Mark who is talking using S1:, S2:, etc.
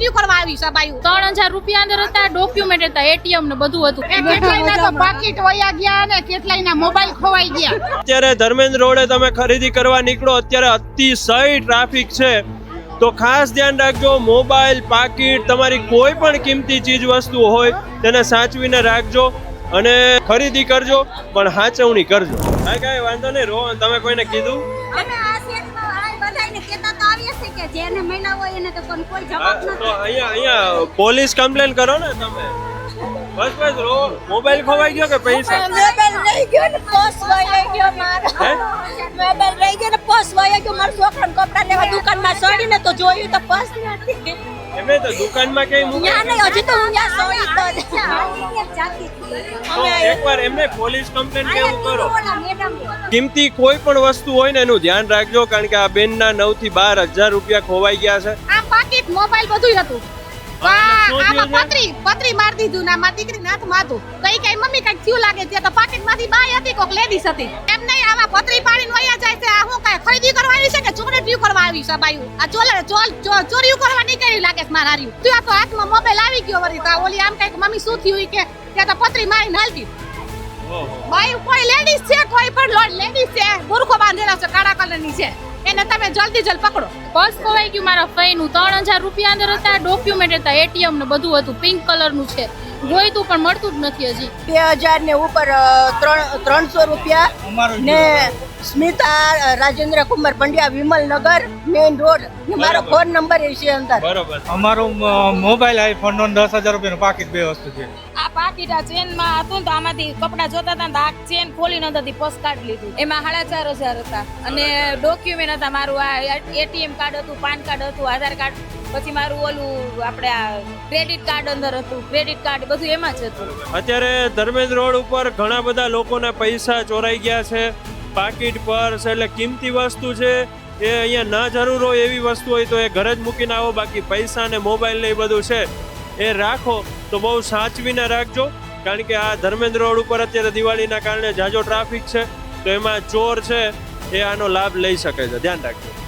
S1: હિસાબ આવ્યું
S2: ત્રણ હજાર રૂપિયા અંદર હતા ડોક્યુમેન્ટ હતા એટીએમ ને બધું હતું.
S1: કેટલાય તો પાકીટ વયા ગયા અને કેટલાય ના મોબાઈલ ખોવાઈ ગયા.
S3: અત્યારે ધર્મેન્દ્ર રોડે તમે ખરીદી કરવા નીકળો અત્યારે અતિશય ટ્રાફિક છે. તો ખાસ ધ્યાન રાખજો મોબાઈલ પાકીટ તમારી કોઈ પણ કિંમતી ચીજ વસ્તુ હોય તેને સાચવીને રાખજો અને ખરીદી કરજો પણ સાચવણી કરજો. હા કાંઈ વાંધો નહીં રો તમે કોઈને કીધું
S4: અમે આ શેરીમાં આ બધાયને છીએ કે જેને મહિના હોય એને તો પણ કોઈ જવાબ નથી તો
S3: અહીંયા અહીંયા પોલીસ કમ્પ્લેન કરો ને તમે. બસ બસ રો મોબાઈલ ખોવાઈ ગયો કે પૈસા?
S4: મોબાઈલ રહી ગયો ને પોસ વહી ગયો મારો.
S3: હે?
S4: મોબાઈલ રહી ગયો ને પોસ વહી ગયો મારા છોકરાને કપડાં લેવા દુકાનમાં સડીને તો જોયું તો પોસ નથી.
S3: એમે તો દુકાનમાં કઈ મૂકી
S4: ના નહીં હજી તો હું ત્યાં સોડી
S3: તો એકવાર એમને પોલીસ કમ્પ્લેન કેવું કરો? કિંમતી કોઈ પણ વસ્તુ હોય ને એનું ધ્યાન રાખજો કારણ કે આ બેનના નવથી બાર હજાર રૂપિયા ખોવાઈ ગયા છે.
S1: આમ પાકીટ મોબાઈલ બધું હતું. પતરી પતરી મારી દીધું ને મારી દીકરી નાથ હતું કઈ કઈ મમ્મી કંઈક થયું લાગે ત્યાં તો પાકીટમાંથી બાય હતી કોક લેડીસ હતી. એમ નહીં આમાં પતરી પાડીને વયા જાય છે. આ શું કાંઈ ખરીદી કરવાની છે કે ચોકલેટ કરવા આવી છે બાયું? આ ચોલે ચોલ ચો- ચોરીયું કરવા નીકળી લાગે છે મારા હાર્યું આ તો હાથમાં મોબાઈલ આવી ગયો વળી. તો ઓલી આમ કંઈક મમ્મી શું થયું કે? ત્યાં તો પતરી મારીને હાલતી. બાયુ કોઈ લેડીઝ છે? કોઈ પણ લેડીઝ છે. બુરખો બાંધેલા છે કાળા કલરની છે. એને તમે જલ્દી જલ્દી પકડો.
S2: પર્સ ખોવાઈ ગયું મારા ફઈનું. ત્રણ હજાર રૂપિયા અંદર હતા ડોક્યુમેન્ટ હતા એટીએમ ને બધું હતું. પિંક કલરનું છે. જોઈતું પણ મળતું જ નથી હજી.
S5: બે હજાર ને ઉપર ત્રણ ત્રણસો રૂપિયા ને સ્મિતા રાજેન્દ્ર કુમાર પંડ્યા વિમલનગર મેઇન રોડ. મારો ફોન નંબર એ છે અંદર.
S3: બરોબર.
S6: અમારો મોબાઈલ આઈફોન નો દસ હજાર રૂપિયાનું પાકીટ બે વસ્તુ છે.
S7: પાકીટ ચેનમાં હતું તો આમાંથી કપડા જોતા હતા ને તો આ ચેન ખોલી પર્સ કાઢી લીધું. એમાં સાડા ચાર હજાર હતા. અને ડોક્યુમેન્ટ હતા. મારું આ એટીએમ કાર્ડ હતું પાન કાર્ડ હતું આધાર કાર્ડ પછી મારું ઓલું આપણે આ ક્રેડિટ કાર્ડ અંદર હતું ક્રેડિટ કાર્ડ બધું એમાં જ હતું.
S3: અત્યારે ધર્મેન્દ્ર રોડ ઉપર ઘણા બધા લોકોના પૈસા ચોરાઈ ગયા છે. પાકીટ પર્સ એટલે કિંમતી વસ્તુ છે. એ અહીંયા ના જરૂર હોય એવી વસ્તુ હોય તો એ ઘરે જ મૂકીને આવો. બાકી પૈસા ને મોબાઈલ ને એ બધું છે. એ રાખો. તો બહુ સાચવીને રાખજો, કારણ કે આ ધર્મેન્દ્ર રોડ ઉપર અત્યારે દિવાળીના કારણે જાજો ટ્રાફિક છે, તો એમાં ચોર છે, એ આનો લાભ લઈ શકે છે. ધ્યાન રાખજો.